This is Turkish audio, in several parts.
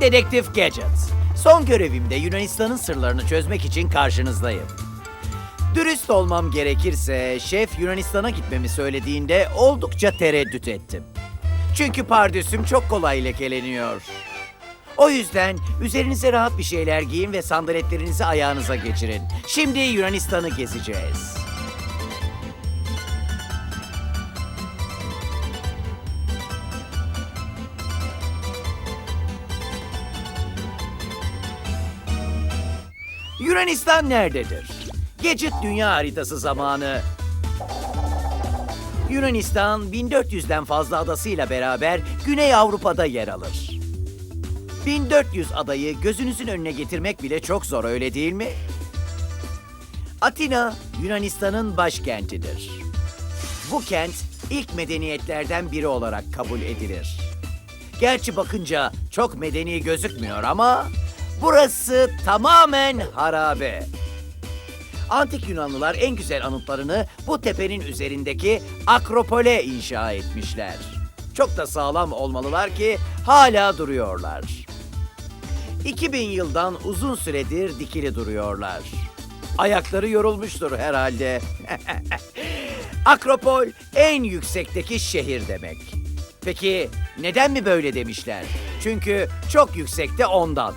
Dedektif Gadget. Son görevimde Yunanistan'ın sırlarını çözmek için karşınızdayım. Dürüst olmam gerekirse şef Yunanistan'a gitmemi söylediğinde oldukça tereddüt ettim. Çünkü pardösüm çok kolay lekeleniyor. O yüzden üzerinize rahat bir şeyler giyin ve sandaletlerinizi ayağınıza geçirin. Şimdi Yunanistan'ı gezeceğiz. Yunanistan nerededir? Geçit dünya haritası zamanı. Yunanistan 1400'den fazla adasıyla beraber Güney Avrupa'da yer alır. 1400 adayı gözünüzün önüne getirmek bile çok zor öyle değil mi? Atina Yunanistan'ın başkentidir. Bu kent ilk medeniyetlerden biri olarak kabul edilir. Gerçi bakınca çok medeni gözükmüyor ama burası tamamen harabe. Antik Yunanlılar en güzel anıtlarını bu tepenin üzerindeki Akropol'e inşa etmişler. Çok da sağlam olmalılar ki hala duruyorlar. 2000 yıldan uzun süredir dikili duruyorlar. Ayakları yorulmuştur herhalde. Akropol en yüksekteki şehir demek. Peki neden mi böyle demişler? Çünkü çok yüksekte ondan.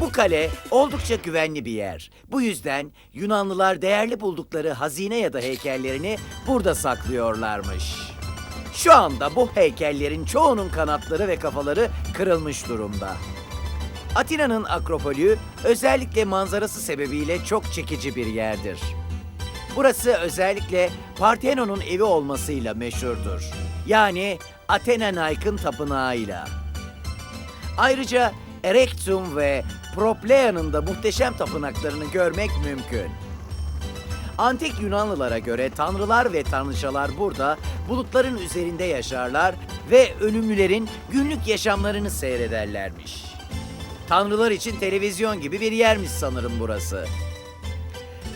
Bu kale oldukça güvenli bir yer. Bu yüzden Yunanlılar değerli buldukları hazine ya da heykellerini burada saklıyorlarmış. Şu anda bu heykellerin çoğunun kanatları ve kafaları kırılmış durumda. Atina'nın Akropolü özellikle manzarası sebebiyle çok çekici bir yerdir. Burası özellikle Partenon'un evi olmasıyla meşhurdur. Yani Athena Nike'ın tapınağıyla. Ayrıca Erectum ve Propleia'nın da muhteşem tapınaklarını görmek mümkün. Antik Yunanlılara göre tanrılar ve tanrıçalar burada bulutların üzerinde yaşarlar ve ölümlülerin günlük yaşamlarını seyrederlermiş. Tanrılar için televizyon gibi bir yermiş sanırım burası.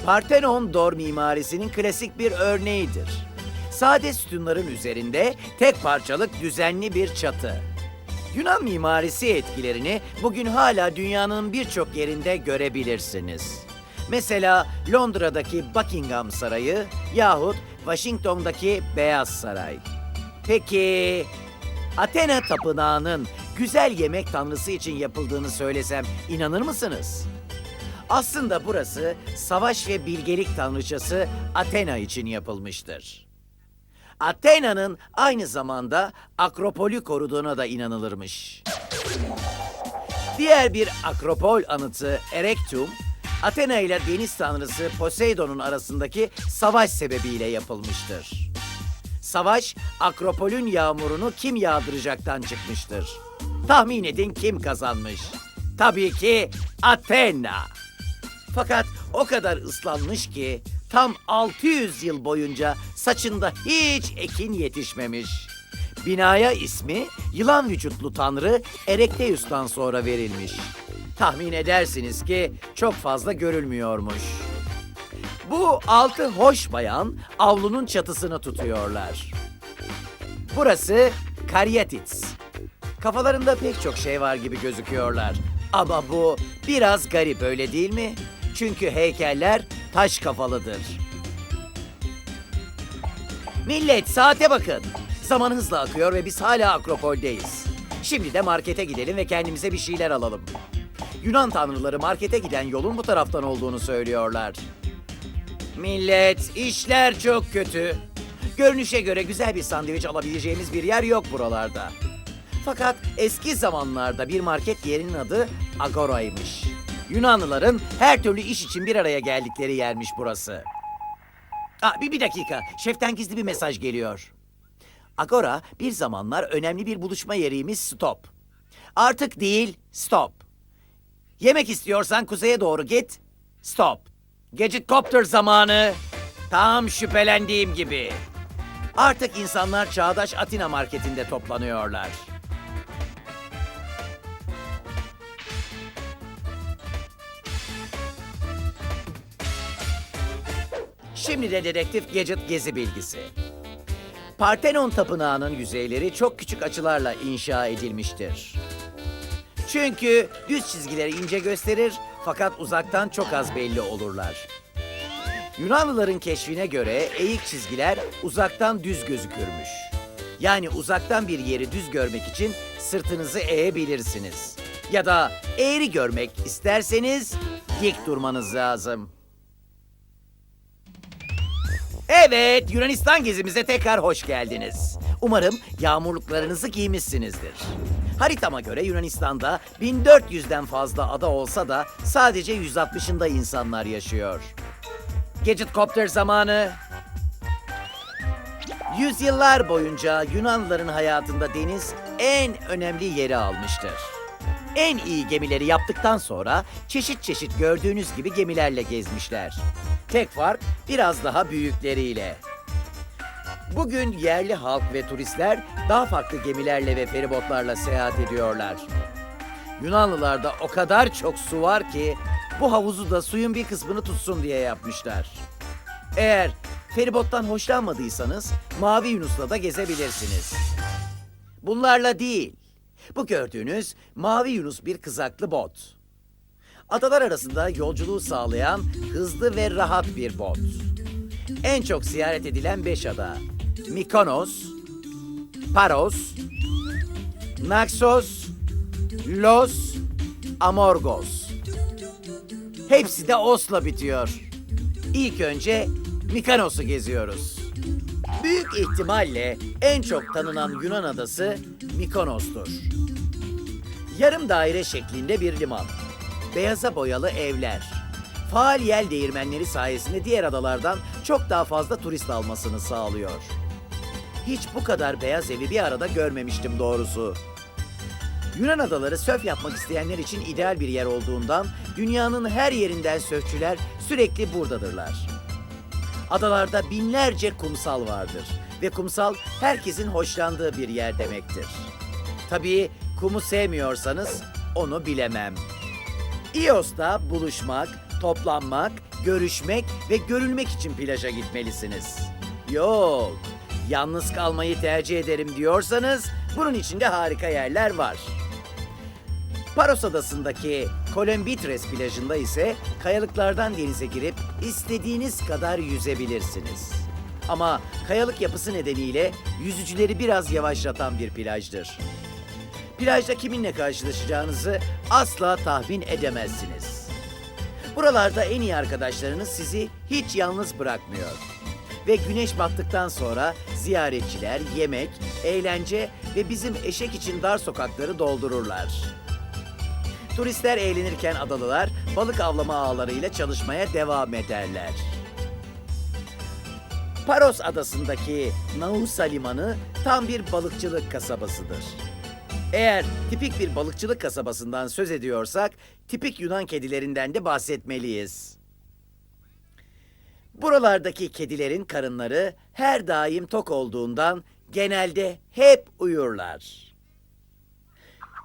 Parthenon dor mimarisinin klasik bir örneğidir. Sade sütunların üzerinde tek parçalık düzenli bir çatı. Yunan mimarisi etkilerini bugün hala dünyanın birçok yerinde görebilirsiniz. Mesela Londra'daki Buckingham Sarayı yahut Washington'daki Beyaz Saray. Peki Athena Tapınağı'nın güzel yemek tanrısı için yapıldığını söylesem inanır mısınız? Aslında burası savaş ve bilgelik tanrıçası Athena için yapılmıştır. Athena'nın aynı zamanda Akropol'ü koruduğuna da inanılırmış. Diğer bir Akropol anıtı Erectum, Athena ile deniz tanrısı Poseidon'un arasındaki savaş sebebiyle yapılmıştır. Savaş, Akropol'ün yağmurunu kim yağdıracaktan çıkmıştır. Tahmin edin kim kazanmış? Tabii ki Athena. Fakat o kadar ıslanmış ki tam 600 yıl boyunca saçında hiç ekin yetişmemiş. Binaya ismi yılan vücutlu tanrı Erekteus'tan sonra verilmiş. Tahmin edersiniz ki çok fazla görülmüyormuş. Bu altı hoş bayan avlunun çatısını tutuyorlar. Burası Karyatits. Kafalarında pek çok şey var gibi gözüküyorlar. Ama bu biraz garip öyle değil mi? Çünkü heykeller taş kafalıdır. Millet saate bakın. Zaman hızla akıyor ve biz hala Akropol'deyiz. Şimdi de markete gidelim ve kendimize bir şeyler alalım. Yunan tanrıları markete giden yolun bu taraftan olduğunu söylüyorlar. Millet, işler çok kötü. Görünüşe göre güzel bir sandviç alabileceğimiz bir yer yok buralarda. Fakat eski zamanlarda bir market yerinin adı Agora'ymış. Yunanlıların her türlü iş için bir araya geldikleri yermiş burası. Aa, bir, bir dakika, şeften gizli bir mesaj geliyor. Agora bir zamanlar önemli bir buluşma yeriymiş stop. Artık değil, stop. Yemek istiyorsan kuzeye doğru git, stop. Gadget Copter zamanı. Tam şüphelendiğim gibi. Artık insanlar Çağdaş Atina marketinde toplanıyorlar. Şimdi de dedektif Gadget gezi bilgisi. Parthenon Tapınağı'nın yüzeyleri çok küçük açılarla inşa edilmiştir. Çünkü düz çizgileri ince gösterir fakat uzaktan çok az belli olurlar. Yunanlıların keşfine göre eğik çizgiler uzaktan düz gözükürmüş. Yani uzaktan bir yeri düz görmek için sırtınızı eğebilirsiniz. Ya da eğri görmek isterseniz dik durmanız lazım. Evet, Yunanistan gezimize tekrar hoş geldiniz. Umarım yağmurluklarınızı giymişsinizdir. Haritama göre Yunanistan'da 1400'den fazla ada olsa da sadece 160'ında insanlar yaşıyor. Gadget Copter zamanı. Yüzyıllar boyunca Yunanlıların hayatında deniz en önemli yeri almıştır. En iyi gemileri yaptıktan sonra çeşit çeşit gördüğünüz gibi gemilerle gezmişler. Tek fark biraz daha büyükleriyle. Bugün yerli halk ve turistler daha farklı gemilerle ve feribotlarla seyahat ediyorlar. Yunanlılarda o kadar çok su var ki bu havuzu da suyun bir kısmını tutsun diye yapmışlar. Eğer feribottan hoşlanmadıysanız Mavi Yunus'la da gezebilirsiniz. Bunlarla değil. Bu gördüğünüz Mavi Yunus bir kızaklı bot. Adalar arasında yolculuğu sağlayan hızlı ve rahat bir bot. En çok ziyaret edilen beş ada. Mikonos, Paros, Naxos, Los, Amorgos. Hepsi de Os'la bitiyor. İlk önce Mikonos'u geziyoruz. Büyük ihtimalle en çok tanınan Yunan adası Mikonos'tur. Yarım daire şeklinde bir liman. Beyaza boyalı evler. Faal yel değirmenleri sayesinde diğer adalardan çok daha fazla turist almasını sağlıyor. Hiç bu kadar beyaz evi bir arada görmemiştim doğrusu. Yunan adaları sörf yapmak isteyenler için ideal bir yer olduğundan dünyanın her yerinden sörfçüler sürekli buradadırlar. Adalarda binlerce kumsal vardır ve kumsal herkesin hoşlandığı bir yer demektir. Tabii kumu sevmiyorsanız onu bilemem. İos'ta buluşmak, toplanmak, görüşmek ve görülmek için plaja gitmelisiniz. Yok, yalnız kalmayı tercih ederim diyorsanız bunun için de harika yerler var. Paros Adası'ndaki Kolombitres plajında ise kayalıklardan denize girip istediğiniz kadar yüzebilirsiniz. Ama kayalık yapısı nedeniyle yüzücüleri biraz yavaşlatan bir plajdır. Plajda kiminle karşılaşacağınızı asla tahmin edemezsiniz. Buralarda en iyi arkadaşlarınız sizi hiç yalnız bırakmıyor. Ve güneş battıktan sonra ziyaretçiler, yemek, eğlence ve bizim eşek için dar sokakları doldururlar. Turistler eğlenirken adalılar balık avlama ağlarıyla çalışmaya devam ederler. Paros adasındaki Nausa limanı tam bir balıkçılık kasabasıdır. Eğer tipik bir balıkçılık kasabasından söz ediyorsak, tipik Yunan kedilerinden de bahsetmeliyiz. Buralardaki kedilerin karınları her daim tok olduğundan genelde hep uyurlar.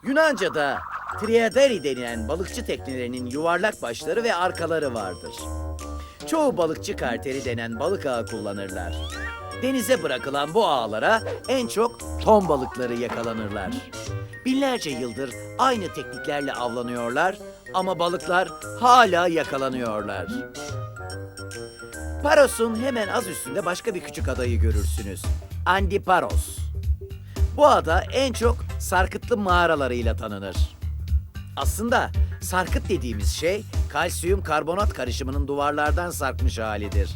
Yunanca'da triaderi denilen balıkçı teknelerinin yuvarlak başları ve arkaları vardır. Çoğu balıkçı karteri denen balık ağı kullanırlar. Denize bırakılan bu ağlara en çok ton balıkları yakalanırlar. Binlerce yıldır aynı tekniklerle avlanıyorlar ama balıklar hala yakalanıyorlar. Paros'un hemen az üstünde başka bir küçük adayı görürsünüz. Andiparos. Bu ada en çok sarkıtlı mağaralarıyla tanınır. Aslında sarkıt dediğimiz şey kalsiyum karbonat karışımının duvarlardan sarkmış halidir.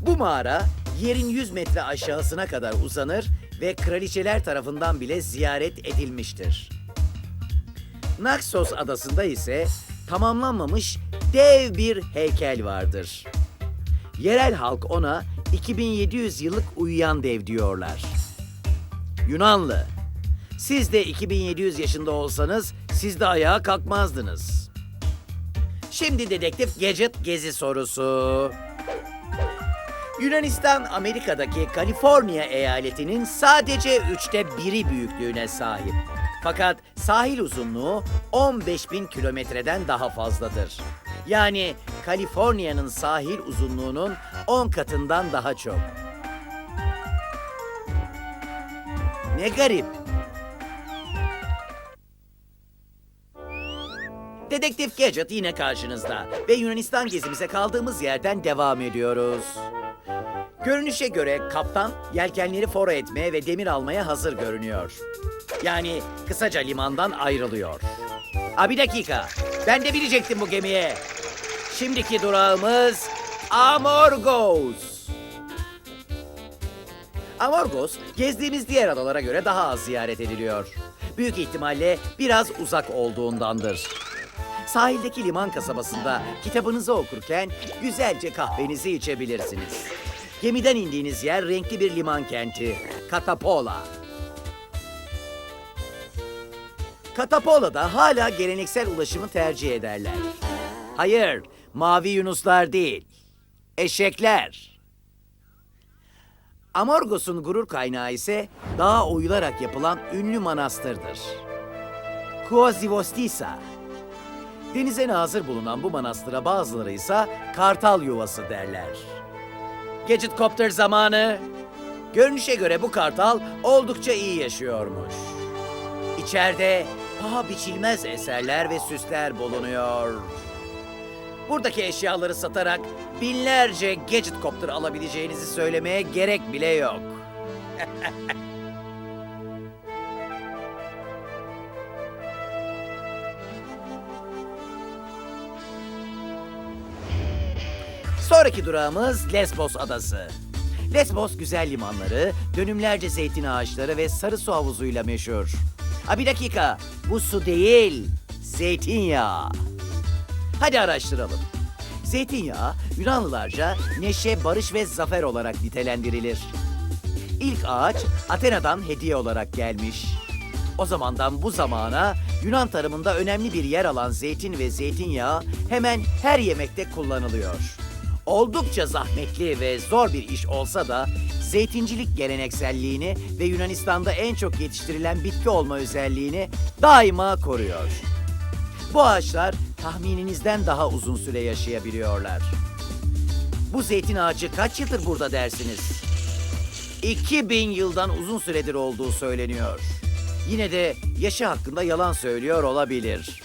Bu mağara yerin 100 metre aşağısına kadar uzanır ve kraliçeler tarafından bile ziyaret edilmiştir. Naxos adasında ise tamamlanmamış dev bir heykel vardır. Yerel halk ona 2700 yıllık uyuyan dev diyorlar. Yunanlı. Siz de 2700 yaşında olsanız siz de ayağa kalkmazdınız. Şimdi dedektif Gadget gezi sorusu. Yunanistan Amerika'daki Kaliforniya eyaletinin sadece üçte biri büyüklüğüne sahip. Fakat sahil uzunluğu 15 bin kilometreden daha fazladır. Yani Kaliforniya'nın sahil uzunluğunun 10 katından daha çok. Ne garip. Dedektif Gadget yine karşınızda ve Yunanistan gezimize kaldığımız yerden devam ediyoruz. Görünüşe göre kaptan yelkenleri fora etmeye ve demir almaya hazır görünüyor. Yani kısaca limandan ayrılıyor. Ha bir dakika. Ben de binecektim bu gemiye. Şimdiki durağımız Amorgos. Amorgos gezdiğimiz diğer adalara göre daha az ziyaret ediliyor. Büyük ihtimalle biraz uzak olduğundandır. Sahildeki liman kasabasında kitabınızı okurken güzelce kahvenizi içebilirsiniz. Gemiden indiğiniz yer renkli bir liman kenti, Katapola. Katapola'da hala geleneksel ulaşımı tercih ederler. Hayır, mavi yunuslar değil, eşekler. Amorgos'un gurur kaynağı ise dağa oyularak yapılan ünlü manastırdır. Kuozivostisa. Denize nazır bulunan bu manastıra bazıları ise kartal yuvası derler. Gadget Copter zamanı. Görünüşe göre bu kartal oldukça iyi yaşıyormuş. İçeride paha biçilmez eserler ve süsler bulunuyor. Buradaki eşyaları satarak binlerce Gadget Copter alabileceğinizi söylemeye gerek bile yok. Sonraki durağımız Lesbos adası. Lesbos güzel limanları, dönümlerce zeytin ağaçları ve sarı su havuzuyla meşhur. Ha bir dakika, bu su değil, zeytinyağı. Hadi araştıralım. Zeytinyağı Yunanlılarca neşe, barış ve zafer olarak nitelendirilir. İlk ağaç Atina'dan hediye olarak gelmiş. O zamandan bu zamana Yunan tarımında önemli bir yer alan zeytin ve zeytinyağı hemen her yemekte kullanılıyor. Oldukça zahmetli ve zor bir iş olsa da zeytincilik gelenekselliğini ve Yunanistan'da en çok yetiştirilen bitki olma özelliğini daima koruyor. Bu ağaçlar tahmininizden daha uzun süre yaşayabiliyorlar. Bu zeytin ağacı kaç yıldır burada dersiniz? 2000 yıldan uzun süredir olduğu söyleniyor. Yine de yaşı hakkında yalan söylüyor olabilir.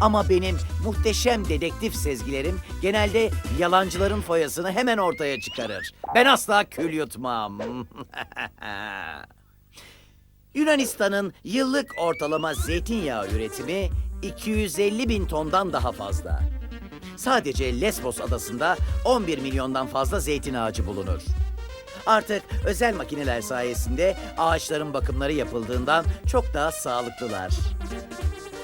Ama benim muhteşem dedektif sezgilerim genelde yalancıların foyasını hemen ortaya çıkarır. Ben asla kül yutmam. Yunanistan'ın yıllık ortalama zeytinyağı üretimi 250 bin tondan daha fazla. Sadece Lesbos adasında 11 milyondan fazla zeytin ağacı bulunur. Artık özel makineler sayesinde ağaçların bakımları yapıldığından çok daha sağlıklılar.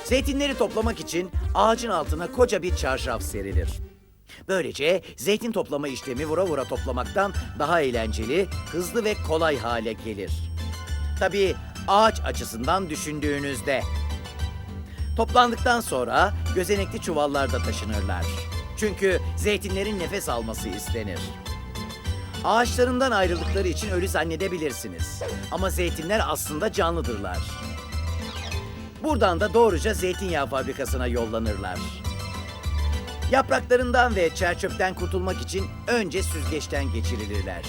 Zeytinleri toplamak için ağacın altına koca bir çarşaf serilir. Böylece zeytin toplama işlemi vura vura toplamaktan daha eğlenceli, hızlı ve kolay hale gelir. Tabii ağaç açısından düşündüğünüzde. Toplandıktan sonra gözenekli çuvallarda taşınırlar. Çünkü zeytinlerin nefes alması istenir. Ağaçlarından ayrıldıkları için ölü zannedebilirsiniz. Ama zeytinler aslında canlıdırlar. Buradan da doğruca zeytinyağı fabrikasına yollanırlar. Yapraklarından ve çerçöpten kurtulmak için önce süzgeçten geçirilirler.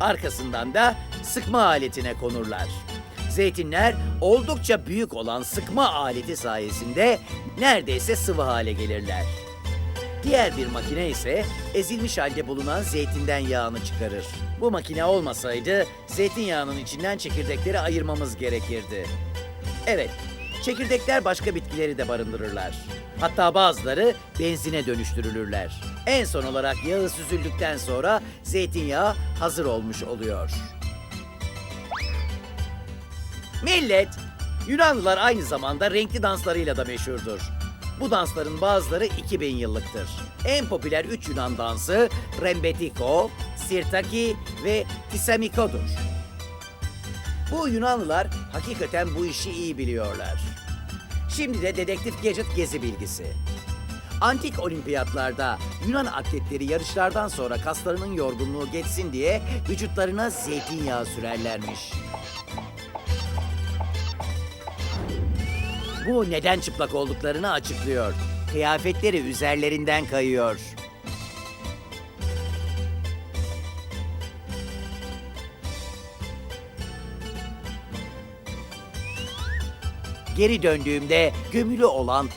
Arkasından da sıkma aletine konurlar. Zeytinler oldukça büyük olan sıkma aleti sayesinde neredeyse sıvı hale gelirler. Diğer bir makine ise ezilmiş halde bulunan zeytinden yağını çıkarır. Bu makine olmasaydı zeytinyağının içinden çekirdekleri ayırmamız gerekirdi. Evet, çekirdekler başka bitkileri de barındırırlar. Hatta bazıları benzine dönüştürülürler. En son olarak yağı süzüldükten sonra zeytinyağı hazır olmuş oluyor. Millet, Yunanlılar aynı zamanda renkli danslarıyla da meşhurdur. Bu dansların bazıları 2000 yıllıktır. En popüler 3 Yunan dansı Rembetiko, Sirtaki ve Tisamiko'dur. Bu Yunanlılar hakikaten bu işi iyi biliyorlar. Şimdi de dedektif Gadget gezi bilgisi. Antik olimpiyatlarda Yunan atletleri yarışlardan sonra kaslarının yorgunluğu geçsin diye vücutlarına zeytinyağı sürerlermiş. Bu neden çıplak olduklarını açıklıyor. Kıyafetleri üzerlerinden kayıyor. Geri döndüğümde gömülü olan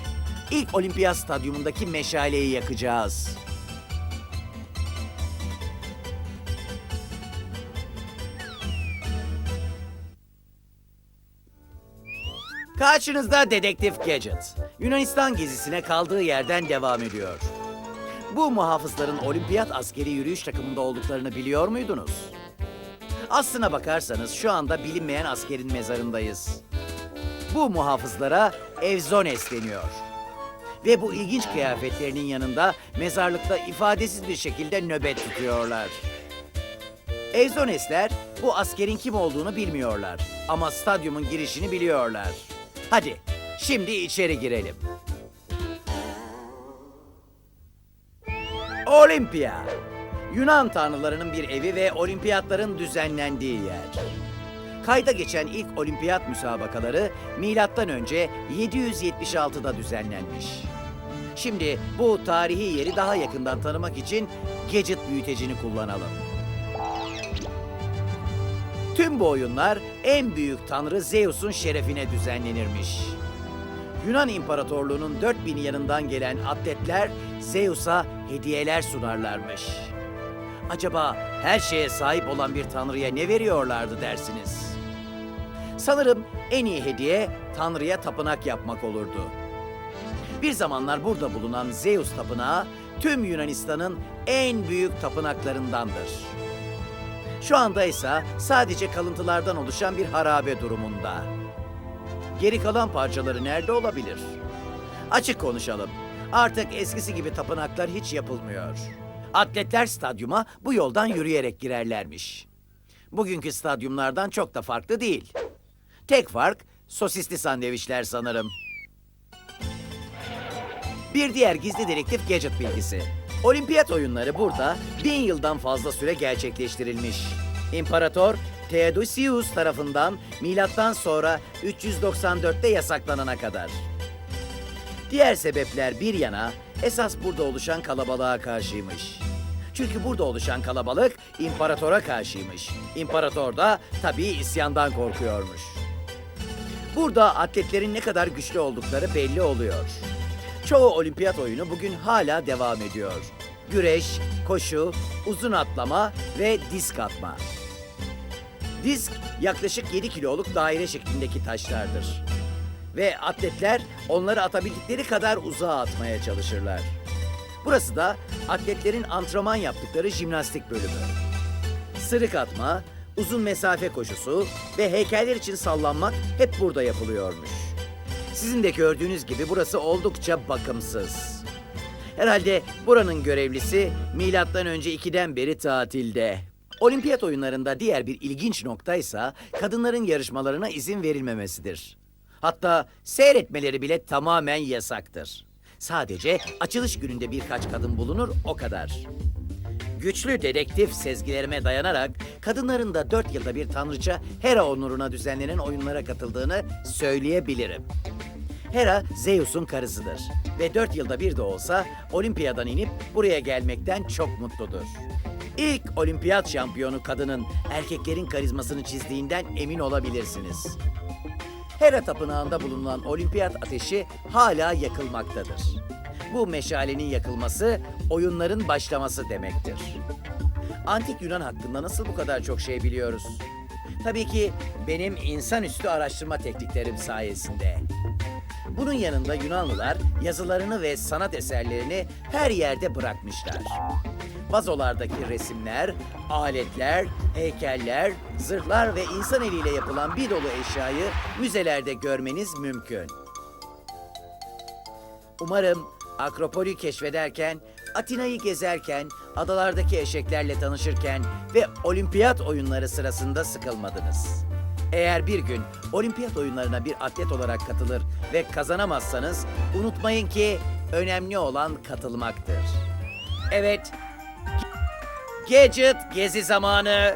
ilk olimpiyat stadyumundaki meşaleyi yakacağız. Karşınızda Dedektif Gadget. Yunanistan gezisine kaldığı yerden devam ediyor. Bu muhafızların olimpiyat askeri yürüyüş takımında olduklarını biliyor muydunuz? Aslına bakarsanız şu anda bilinmeyen askerin mezarındayız. Bu muhafızlara Evzones deniyor. Ve bu ilginç kıyafetlerinin yanında mezarlıkta ifadesiz bir şekilde nöbet tutuyorlar. Evzonesler bu askerin kim olduğunu bilmiyorlar ama stadyumun girişini biliyorlar. Hadi şimdi içeri girelim. Olimpiya. Yunan tanrılarının bir evi ve olimpiyatların düzenlendiği yer. Kayda geçen ilk olimpiyat müsabakaları milattan önce 776'da düzenlenmiş. Şimdi bu tarihi yeri daha yakından tanımak için Gadget büyütecini kullanalım. Tüm bu oyunlar en büyük tanrı Zeus'un şerefine düzenlenirmiş. Yunan İmparatorluğu'nun dört bin yanından gelen atletler Zeus'a hediyeler sunarlarmış. Acaba her şeye sahip olan bir tanrıya ne veriyorlardı dersiniz? Sanırım en iyi hediye tanrıya tapınak yapmak olurdu. Bir zamanlar burada bulunan Zeus tapınağı tüm Yunanistan'ın en büyük tapınaklarındandır. Şu anda ise sadece kalıntılardan oluşan bir harabe durumunda. Geri kalan parçaları nerede olabilir? Açık konuşalım. Artık eskisi gibi tapınaklar hiç yapılmıyor. Atletler stadyuma bu yoldan yürüyerek girerlermiş. Bugünkü stadyumlardan çok da farklı değil. Tek fark sosisli sandviçler sanırım. Bir diğer gizli dedektif Gadget bilgisi. Olimpiyat oyunları burada bin yıldan fazla süre gerçekleştirilmiş. İmparator Theodosius tarafından milattan sonra 394'te yasaklanana kadar. Diğer sebepler bir yana esas burada oluşan kalabalığa karşıymış. Çünkü burada oluşan kalabalık imparatora karşıymış. İmparator da tabii isyandan korkuyormuş. Burada atletlerin ne kadar güçlü oldukları belli oluyor. Çoğu olimpiyat oyunu bugün hala devam ediyor. Güreş, koşu, uzun atlama ve disk atma. Disk yaklaşık 7 kiloluk daire şeklindeki taşlardır. Ve atletler onları atabildikleri kadar uzağa atmaya çalışırlar. Burası da atletlerin antrenman yaptıkları jimnastik bölümü. Sırık atma, uzun mesafe koşusu ve heykeller için sallanmak hep burada yapılıyormuş. Sizin de gördüğünüz gibi burası oldukça bakımsız. Herhalde buranın görevlisi milattan önce 2'den beri tatilde. Olimpiyat oyunlarında diğer bir ilginç nokta ise kadınların yarışmalarına izin verilmemesidir. Hatta seyretmeleri bile tamamen yasaktır. Sadece açılış gününde birkaç kadın bulunur o kadar. Güçlü dedektif sezgilerime dayanarak kadınların da dört yılda bir tanrıça Hera onuruna düzenlenen oyunlara katıldığını söyleyebilirim. Hera Zeus'un karısıdır ve dört yılda bir de olsa olimpiyadan inip buraya gelmekten çok mutludur. İlk olimpiyat şampiyonu kadının erkeklerin karizmasını çizdiğinden emin olabilirsiniz. Hera tapınağında bulunan olimpiyat ateşi hala yakılmaktadır. Bu meşalenin yakılması oyunların başlaması demektir. Antik Yunan hakkında nasıl bu kadar çok şey biliyoruz? Tabii ki benim insanüstü araştırma tekniklerim sayesinde. Bunun yanında Yunanlılar yazılarını ve sanat eserlerini her yerde bırakmışlar. Vazolardaki resimler, aletler, heykeller, zırhlar ve insan eliyle yapılan bir dolu eşyayı müzelerde görmeniz mümkün. Umarım Akropol'ü keşfederken, Atina'yı gezerken, adalardaki eşeklerle tanışırken ve olimpiyat oyunları sırasında sıkılmadınız. Eğer bir gün olimpiyat oyunlarına bir atlet olarak katılır ve kazanamazsanız unutmayın ki önemli olan katılmaktır. Evet, Gadget gezi zamanı.